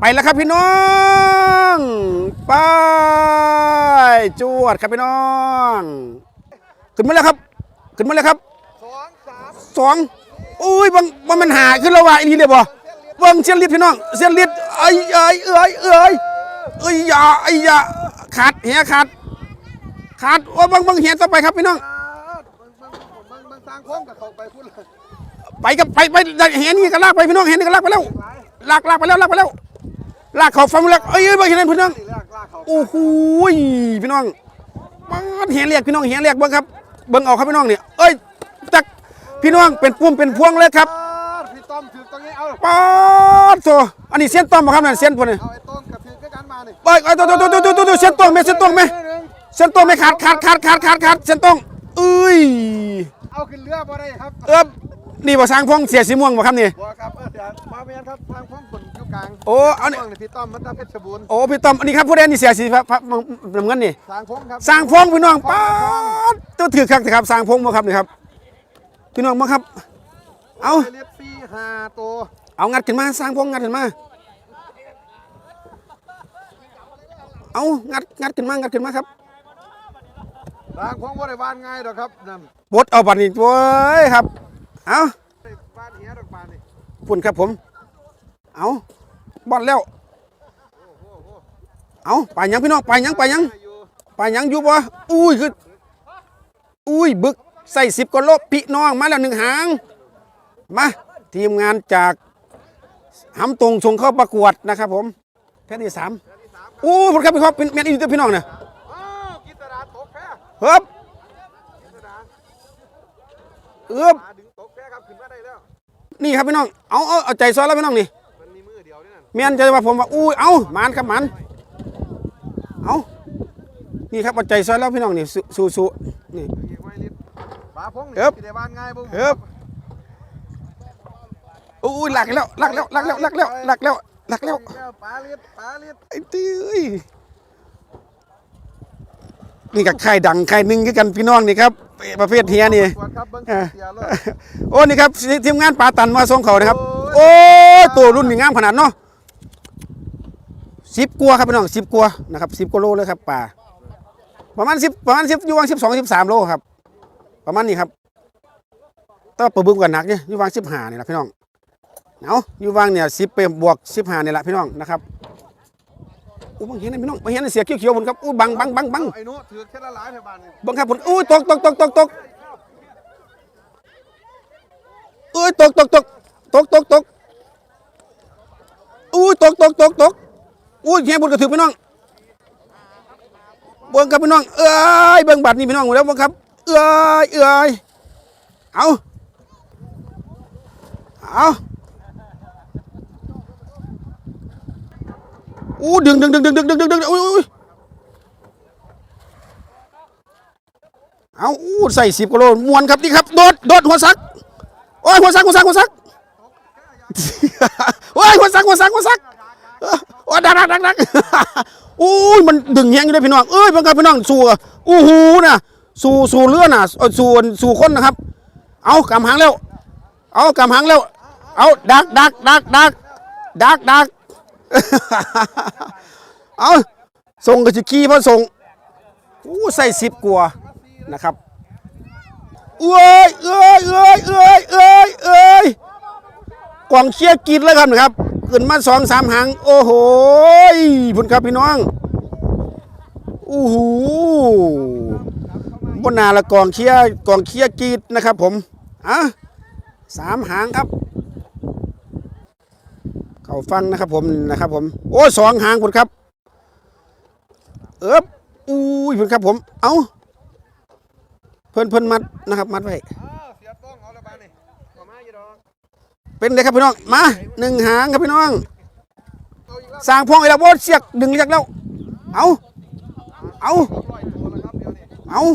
ไปแล้วครับพี่น้องไปจวดครับพี่น้อง ขึ้นมาแล้วครับ ขึ้นมาแล้วครับสองสามสองอุ้ยบางบางมันหาขึ้นแล้วว่ะอีนี่เลยบ่เบิ่งเส้นลิดพี่น้อง เส้นลิดเอ้ยเอ้ยเอ้ยเอ้ยเอ้ยอย่าไอ้ยอย่าขาดเหียขาดขาดว่าบางบางเหียต่อไปครับพี่น้องอ่าบางบางบางบางทางโค้งกับเขาไปพูดเลยไปกับไปไปเหียนี่ก็ลากไปพี่น้องเหียนี่ก็ลากไปแล้วหลายลากลากไปแล้วลากไปแล้ว ลากเขาฟังแล้วเอ้ยเอ้ยบางเหีนั่นพี่น้องนี่ลากลากเขาโอ้โหยพี่น้องมันเหียเรียกพี่น้องเหียเรียกบิ่งครับเบิ่งเอาครับพี่น้องเนี่ยเอ้ยจักพี่น้องเป็นปุ่มเป็นพวงเลยครับพี่ต้อมถือตรงนี้เอาป๊าดโซอันนี้เส้นต้อมบ่ครับนั่นเส้นพวกนี้เอาไอ้ต้นกับถือกันมานี่เอ้ยเอ้ตัวตัวตัวตัวตัวตัวเส้นต้อมไหมเส้นต้อมไหมเส้นต้อมไหมขาดขาดขาดขาดขาดขาดเส้นต้อมเอ้ยเอาขึ้นเรือบ่ได้ครับเออ นี่บ่สร้างพงเสียสีม่วงบ่ครับนี่ บัวครับเออเดี๋ยวมาเมียนครับทางพ้องฝนอยู่กลางโอ้เอาเนี่ย ช่วงพี่ต้อมมันตาเพชรบูรณ์โอ้พี่ต้อมอันนี้ครับผู้ใดนี่เสียสีพระพระน้ำเงินนี่ ทางพ้องครับสร้างพงพี่น้องป๊าดตัวถือคักสิครับสร้างพงบ่ครับนี่ครับ พี่น้องบ่ครับ เอาไปเรียบสี่ห้าตัวเอางัดขึ้นมาสร้างพงงัดขึ้นมา เอางัดงัดขึ้นมางัดขึ้นมาครับ ทางพ้องบ่ได้วานง่ายดอกครับนั่นปลดเอาบัดนี้เว้ยครับ เอาได้วานเหียดอกบานนี่พุ่นครับผม เอาบอลแล้ว เอาไปยังพี่น้องไปยังไปยังได้อยู่ไปยังอยู่บ่อุ้ยคืออุ้ยบึกใส่สิบกว่าโลพี่น้องมาแล้วหนึ่งหาง มาทีมงานจากหำตรงส่งเข้าประกวดนะครับผมแค่นี้สามอู้พุ่นครับพี่ครับเป็นแมนอีตัวพี่น้องเนี่ยอ้าวกิตราตกแพ้เฮ้บกิตราเอื้อบม นี่ครับพี่น้อง เอาเอาเอาใจซอยแล้วพี่น้องนี่มันมีมือเดียวนี่นั่นเมียนจะว่าผมว่าอุ้ย เอาหมันครับหมัน เอานี่ครับเอาใจซอยแล้วพี่น้องนี่สู้สู้สู้นี่เก็บไว้ลิตรปลาพงนี่เอิบสิได้บ้านง่ายบ่เอิบอุ้ยหลักแล้วหลักแล้วหลักแล้วหลักแล้วหลักแล้วหลักแล้วแล้วปลาลิตรปลาลิตรไอ้ตื้อ นี่กับไข่ดังไข่หนึ่งคือกันพี่น้องนี่ครับประเภทเฮียนี่กวดครับเบิ่งเออเสียเลยโอ้นี่ครับทีมงานปลาตันมาส่งเขานะครับ โอ้ยตัวรุ่นนี่งามขนาดเนาะสิบกัวาครับพี่น้องสิบกัวานะครับสิบกิโลเลยครับปลาประมาณสิบประมาณสิบอยู่วางสิบสองสิบสามโลครับ ประมาณนี้ครับแต้าปลาบึ้มกันหนักเนี่ยอยู่วางสิบห้านี่แหละพี่น้องเอาอยู่วางเนี่ยสิบเปรมบวกสิบห้านี่แหละพี่น้องนะครับ อู้บางเห็นไหมพี่น้องบางเห็นเสียเขียวๆบนครับอู้บังบังบังบังไอ้หนูถือแค่ละหลายเท่าบ้านนี่บังครับผมอู้ตกตกตกตกตกอุ้ยตกตกตกตกตกตกอุ้ยตกตกตกตกอุ้ยแค่บนกระถือพี่น้องเบิ่งครับพี่น้องเอ้ยเบิ่งบัตรนี่พี่น้องหมดแล้วเบิ่งครับเอ้ยเอ้ยเอาเอา อู้ดึงดึงดึงดึงดึงดึงดึงดึงอุ้ยอุ้ยเอาอู้ใส่สิบกิโลมวนครับนี่ครับโดดโดดหัวซักโอ้ยหัวซักหัวซักหัวซักโอ้ยหัวซักหัวซักหัวซักเออโอ้ยดักดักดักดักอู้ยมันดึงแหงอยู่เลยพี่น้องเอ้ยบังคับพี่น้องสู่อู้หูนะสู่สู่เรือน่ะเอ่อสู่สู่คนนะครับ เอากำหางแล้ว เอากำหางแล้ว เอาดักดักดักดักดักดัก เอาส่งกับจิกี้พอส่งอู้ใส่สิบกว่านะครับเอ้ยเอ้ยเอ้ยเอ้ยเอ้ยเอ้ยกล่องเชียร์กินแล้วครับนะครับขึ้นมาสองสามหางโอ้โหพุ่นครับพี่น้องอู้หูบนนาละกองเชียร์กองเชียร์กีดนะครับผมอะสามหางครับ เขาฟังนะครับผมนะครับผม โอ้สองหางคนครับ เอิบอุ้ยพุ่นครับผม เอาเพิ่นเพิ่นมัดนะครับมัดไว้เป็นเลยครับพี่น้อง มาหนึ่งหางครับพี่น้องสร้างพวงไอีกแล้วโบเสียกดึงเรียกแล้ว เอาเอาร้อยตัวแล้วครับ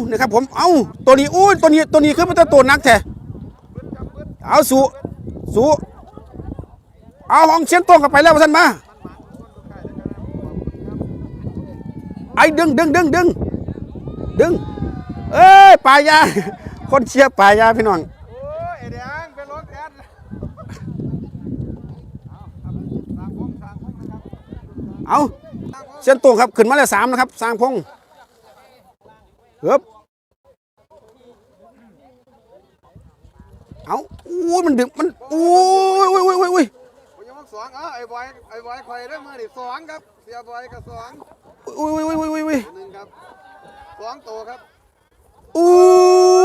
เดี๋ยครับผม เอาตัวนี้อู้ยตัวนี้ตัวนี้คือมันจะตัวนักแท้เอาสูสู เอาห้องเชียนตรงเข้าไปแล้วท่านมาไอ้ดึงดึงดึงดึงดึงเอ้ยปลายา คนเชียร์ปลายาพี่น้องโอ้ยไอ้แดงเป็นรถแอดเอาครับสร้างพงสร้างพงนะครับเอาเส้นตรงครับขึ้นมาแล้วสามนะครับ สร้างพงเฮ้บเอาอู้ยมันดึงมันอู้ยอุ้ยอุ้ยอุ้ยอุ้ยผมยังมัก สองเอ้าไอ้บอยไอ้บอยคอยได้มาดิสองครับเสียบอยกับสองอุ้ยอุ้ยอุ้ยอุ้ยอุ้ยหนึ่งครับสองตัวครับอู้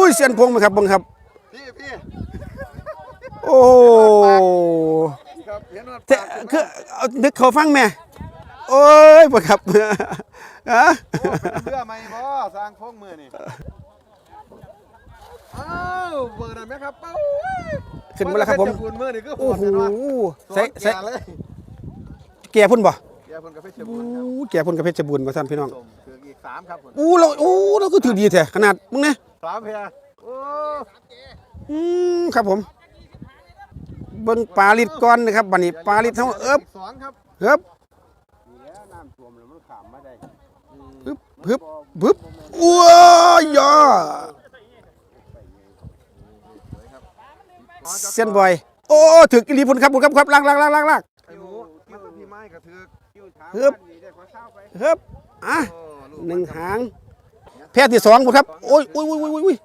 ยเส้นพงไหมครับเบังครับพี่พี่โอ้ครับเห็นว่าเทคือเอานึกเขาฟังแม่โอ้ยบ่ครับฮะเพื่อไม่พอสร้างพงมือนี่ อ้าวเบิร์ดไหมครับเป้าขึ้นมาแล้วครับผมเพชบูรณ์มือนี่คือโหโอ้ดโหเห็นว่าใส่ใส่ใส่เลยแก่พุ่นบ่แกคนกับเพชรโอบูรณ์ครับ้แก่พุ่นกับเพชรบุญมาท่านพี่น้องสมถืออีกสามครับผมอู้เราอู้เราก็ถือดีแท้ขนาดมึงเนี่ยสามเพียโอ้อืมครับผม เบิ่งปลาลิดก่อนนะครับบัดนี้ปลาลิดเฮาเอิบกสองครับเอิบน้ำท่วมแล้วมันขามมาได้ฮึบฮึบฮึบอ้ยยอ เส้นบอย โอ้ถึกอีหลีพุ่นครับพุ่นครับครับลากลากลากลากลากไอ้หมูมันเป็นพี่ไม้กระเทือกฮึบฮึบอะโอ้ลูกหนึ่งหาง แพทย์ที่สองพุ่นครับ โอ้ยโอ้ยโอ้ยโอ้ยโอ้ย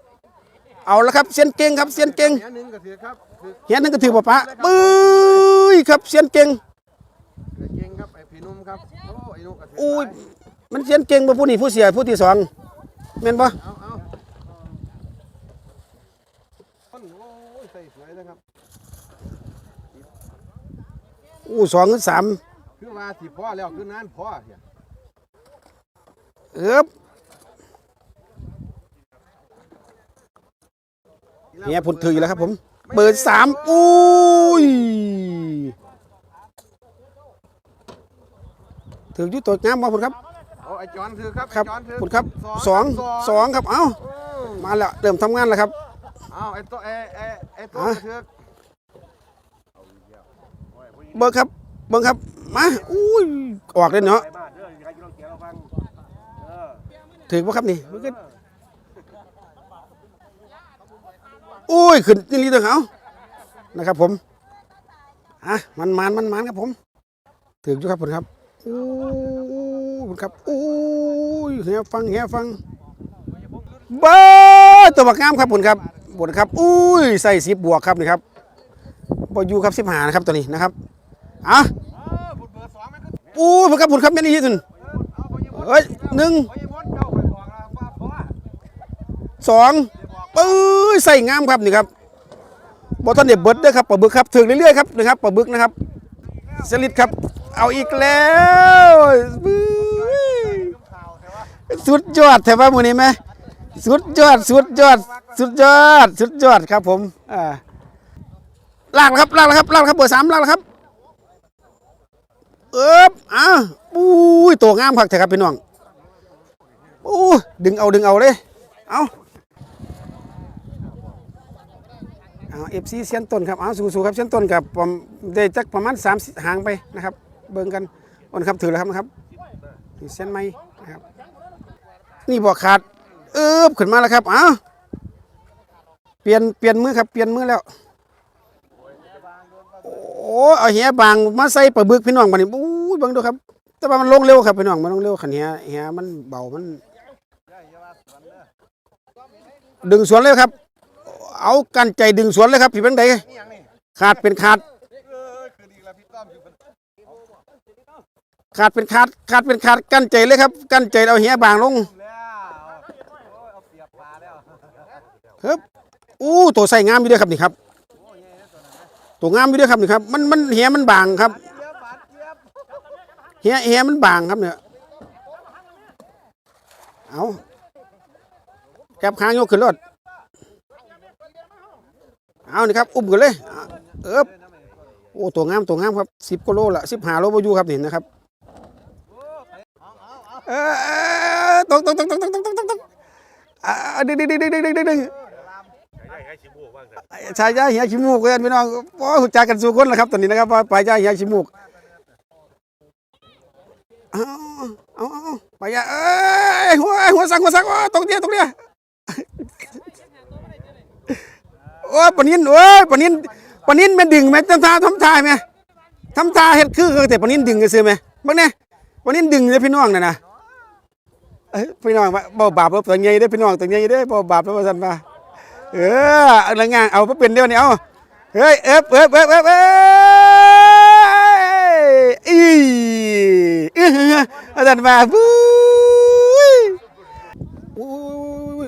เอาละครับเส้นเก่งครับเส้นเก่งเนี้ยหนึ่งกระเทือกครับถือเฮียนั่นก็ถือปะปะปื้ยครับเสียนเก่งเก่งครับไอ้พี่นุ่มครับโอ้ไอ้นุ่มกระเทือกอุ้ยมันเสียนเก่งบ่ผู้นี้ผู้เสียผู้ที่สองแม่นบ่ เอาเอาคนโอ้ยใส่สวยนะครับ อู้สองหรือสามคือว่าสิพ่อแล้วคือนานพ่อเหียเอิบเฮียพุ่นถืออยู่แล้วครับผม เบอร์สามอุ้ยถืออยู่ตัวงามบ่พุ่นครับเอาไอ้จอนถือครับครับไอ้จอนถือพุ่นครับสองสองครับเอ้าโอ้มาแล้วเริ่มทำงานแล้วครับ เอาไอ้ตัวไอ้ไอ้ไอ้ตัวฮะกระเทือก เบิกครับ เบิกครับ มาอุ้ยออกเลยเนาะถือบ่ครับนี่มันก็อุ้ยขึ้นนี่ลีเด้อเขานะครับ ผมอะมันมันมันมันครับผมถืออยู่ครับผมครับอู้ผมครับอู้ยเฮียฟังเฮียฟังเบ้อตัวบักงามครับผมครับบนครับ อุ้ยใส่สิบบวกครับนี่ครับบอยู่ครับสิบหานะครับตัวนี้นะครับ อะเออบุญเบอร์สองไหมครับอู้ผมครับผมครับแม่นอี่ทุนเอาไปยังเฮ้ยหนึ่งไปยังมดเจ้าไปบอกแล้วว่าพ่อสองปื้ยใส่งามครับนี่ครับบอทันเด็ดเบิร์ดเด้อครับปลาบึกครับถึงเรื่อยๆครับนะครับปลาบึกนะครับสลิดครับ เอาอีกแล้วปื้ยสุดยอดแถวว่ามือนี้ไหมสุดยอดสุดยอด สุดยอด สุดยอดครับผมอ่าลากแล้วครับลากแล้วครับลากแล้วครับเบอร์สามลากแล้วครับ เอิบอ้าวปุ้ยตัวงามคักแท้ครับพี่น้องอู้ดึงเอาดึงเอาเลยเอาเอาเอฟซีเซียนต้นครับเอาสู้ๆครับเซียนต้นกับผมได้จักประมาณ3หางไปนะครับ เบิ่งกันโอนครับถือแล้วครับนะครับเส้นไม้นะครับ นี่บอกขาดเอิบขึ้นมาแล้วครับเอาเปลี่ยนเปลี่ยนมือครับเปลี่ยนมือแล้ว โอ้เอาเหียบางมาใส่ปลาบึกพี่น้องบัดนี้อู้ยเบิ่งดูครับ แต่ว่ามันลงเร็วครับพี่น้องมันลงเร็วขันเหียเหียมันเบามัน ดึงสวนเลยครับ เอากันใจดึงสวนเลยครับพี่เป็นไดนี่ยังนี่ขาดเป็นขาดขาดเป็นขาดขาดเป็นขาดกันใจเลยครับ กันใจเอาเหียบางลงแล้วโอ้ยอู้ตัวใส่งามอยู่ด้วยครับนี่ครับ ตัวงามอยู่ด้วยครับนี่ครับ มันมันเหียมันบางครับเจี๊ยเจี๊ยบเฮียเฮียมันบางครับเนี่ยเอาแคบค้างยกขึ้นรถเอานี่ครับ อุ้มกันเลยเอิบโอ้ตัวงามตัวงามครับสิบกิโลละสิบห้าโลบอยู่ครับนี่นะครับเออเออตกตกตกตกตกตกตกตกตกอ่าดึงดึงดึงดึงดึงดึง ดึงดึงชายยาเหียชิมูกเลยพี่น้องโอ้หุ่นจากันสู่คนแล้วครับตอนนี้นะครับว่าปลายาเหียชิมูกเอาเอาเอาเอาไปยาเอ้ยหัวหัวสักหัวสักโอ้ตกเดียตกเดียโอ้ยปนินโอ้ยปนินปนินแม่นดึงแม่ทำท่าทำท่าไหมทำท่าเฮ็ดคือแต่ปนินดึงซื้อไหมบักเนี่ยวันนี้ดึงเลยพี่น้องน่ะนะพี่น้องว่าบ่บาปบ่ตัวใหญ่เด้พี่น้องตัวใหญ่เด้อบ่บาปแล้วว่าซั่นว่า เออเอาละงานเอาบ่เป็นเด้อนี่เอาเฮ้ยเอ๊บเอ๊บเอ๊บเอ๊บเออีอืออว่าซั่นว่าบู๊ยอุ้ย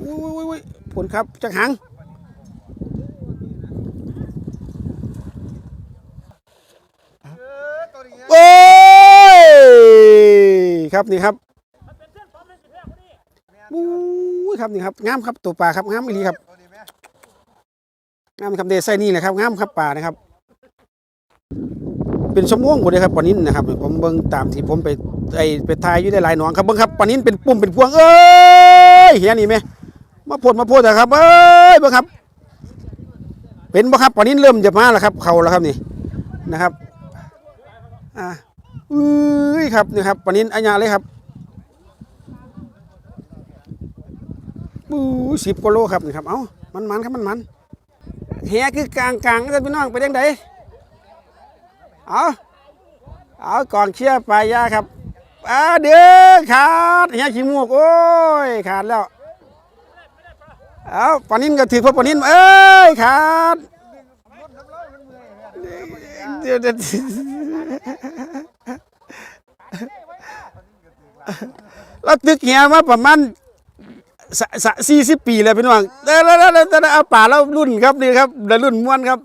อุ้ยอุ้ยอุ้ยผลครับจักหังเออตัวนี้โอ้ยครับนี่ครับอู้ ยครับนี่ครับงามครับตัวปลาครับงามอีหลีครับงามครับเดซไซนี่แหละครับงามครับปลานะครับ เป็นสมวงหมดเลยครับปลานิ้นนะครับผมเบิ่งตามที่ผมไปไอไปทายอยู่ได้หลายหนองครับเบิ่งครับปลานิ้นเป็นปุ่มเป็นพวงเอ้ยเฮียนี่ไหมมาพดมาพดนะครับเอ้ยเบิ่งครับ เป็นบ่ครับปลานิ้นเริ่มจะมาแล้วครับเขาแล้วครับนี่นะครับอ่าอุ้ยครับนี่ครับปลานิ้นอัญญาเลยครับ อู้สิบกว่าโลครับนี่ครับ เอ้ามันมันครับมันมันเฮียคือกลางกลางๆท่านพี่น้องไปยังไงเอาเอากองเชียร์ปลายยาครับอ่าเด้อขาดเฮียขี้มูกโอ้ยขาดแล้วเอาปานินก็ถือพราะปานินเอ้ยขาดเดี๋ยวเดี๋ยวเราตึกเฮียมาประมาณ สสสี่สิบปีแล้วพี่น้องแต่แล้วแล้วแล้วแล้วเอาป่าแล้วรุ่นครับนี่ครับแล้วรุ่นม้วนครับ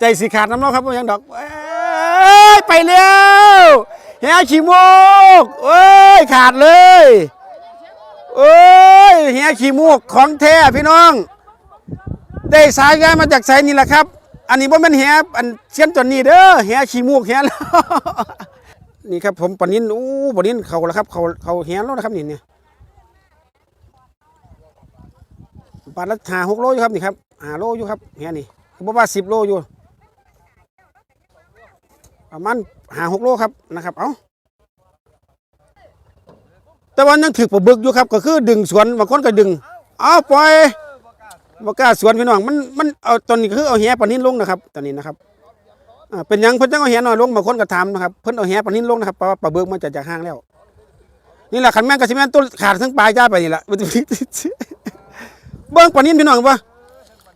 ใจสีขาดน้ำเน้อครับบ่ยังดอกเอ้ยไปเร็วเฮียขี้โมกเอ้ยขาดเลยเอ้ยเฮียขี้มูกของแท้พี่น้อง ได้สายงานมาจากไสนี่แหละครับ อันนี้ว่ามันเฮียอันเชียนจนนี่เด้อเฮียขี้มูกเฮียแล้วนี่ครับผมปนินอู้ปนินเขาแล้วครับเขาเขาเฮียแล้วนะครับนี่เนี่ย ปลาละหาหกโลอยู่ครับนี่ครับหาโลอยู่ครับเฮียนี่คือบอกว่าสิบโลอยู่ประมาณหาหกโลครับนะครับเอ้าแต่ว่ายังถือปลาบึกอยู่ครับ ก็คือดึงสวนบางคนก็ดึงเอาปล่อยบกล้าสวนพี่น้องมันมันเอาตอนนี้คือเอาแหปลานิ่นลงนะครับ ตอนนี้นะครับเป็นยังเพิ่นจังเอาแหน้อยลงบางคนก็ถามนะครับเพิ่นเอาแหปลานิ่นลงนะครับเพราะว่าปลาบึกมันจะจากห้างแล้วนี่แหละขันแม่งกับสิแม่นต้นขาดทั้งปลายจ้าไปนี่แหละ เบิ้งปลานินพี่น้องบ่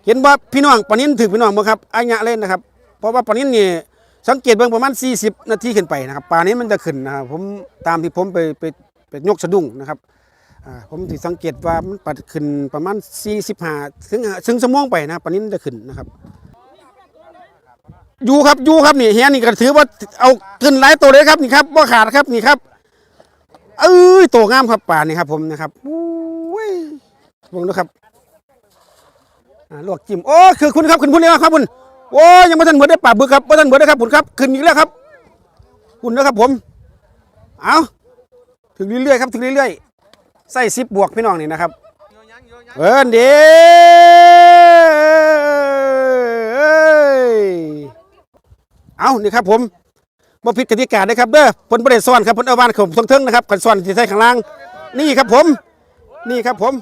เห็นว่าพี่น้องปลานินถือพี่น้องบ่ครับอัญะเล่นนะครับ เพราะว่าปลานินนี่สังเกตเบิ่งประมาณ 40 นาทีขึ้นไปนะครับปลานี้มันจะขึ้นนะครับผมตามที่ผมไปไปไปยกสะดุ้งนะครับผมที่สังเกตว่ามันปัดขึ้นประมาณ 45 ถึงถึงชั่วงไปนะปลานินจะขึ้นนะครับอยู่ครับอยู่ครับนี่เฮียนี่ก็ถือว่าเอาขึ้นหลายตัวเลยครับนี่ครับบ่าขาดครับนี่ครับเอ้ยโตงามครับป่านี่ครับ ผมนะครับอุ้ยเบิ่งดูครับ ลวกจิ้มโอ้คือคุณครับคุณพูดเลยครับคุณโอ้ยังไม่ทันเหมือนได้ป่าบึกครับไม่ทันเหมือนได้ครับคุณครับขึ้นอีกแล้วครับ คุณนะครับผม เอาถึงเรื่อยๆครับถึงเรื่อยๆใส่ซิบบวกพี่น้องนี่นะครับเอินเดีเอานี่ครับผมบ่ผิดกติกาเด้อครับเด้อผลประเด็นซ้อนครับผลเอาบ้านผมทงเทิงนะครับขันซ้อนที่ใส่ข้างล่าง นี่ครับผม นี่ครับผม